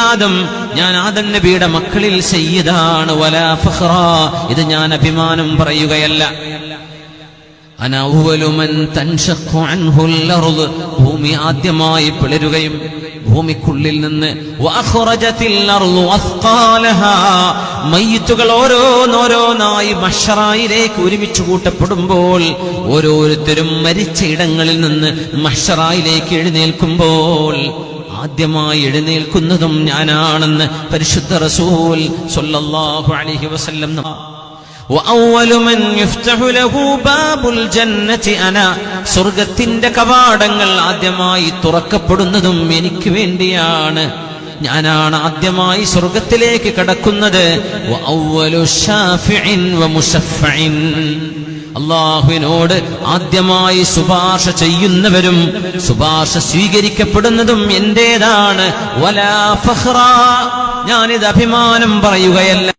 ആദം ഞാൻ ആദം നബിയുടെ മക്കളിൽ സയ്യിദാണ് ഇത് ഞാൻ അഭിമാനം പറയുകയല്ല. ഭൂമി ആദ്യമായി പിളരുകയും ഭൂമിക്കുള്ളിൽ നിന്ന് മയ്യിത്തുകൾ ഓരോന്നോരോന്നായി മഷറായിലേക്ക് ഒരുമിച്ച് കൂട്ടപ്പെടുമ്പോൾ ഓരോരുത്തരും മരിച്ച ഇടങ്ങളിൽ നിന്ന് മഷറായിലേക്ക് എഴുന്നേൽക്കുമ്പോൾ ആദ്യമായി എഴുന്നേൽക്കുന്നതും ഞാനാണെന്ന് പരിശുദ്ധ റസൂൽ സ്വല്ലല്ലാഹു അലൈഹി വസല്ലം സ്വർഗത്തിന്റെ കവാടങ്ങൾ ആദ്യമായി തുറക്കപ്പെടുന്നതും എനിക്ക് വേണ്ടിയാണ്. ഞാനാണ് ആദ്യമായി സ്വർഗത്തിലേക്ക് കടക്കുന്നത്. അള്ളാഹുവിനോട് ആദ്യമായി ശുപാർശ ചെയ്യുന്നവരും ശുപാർശ സ്വീകരിക്കപ്പെടുന്നതും എന്റേതാണ്. ഞാനിത് അഭിമാനം പറയുകയല്ല.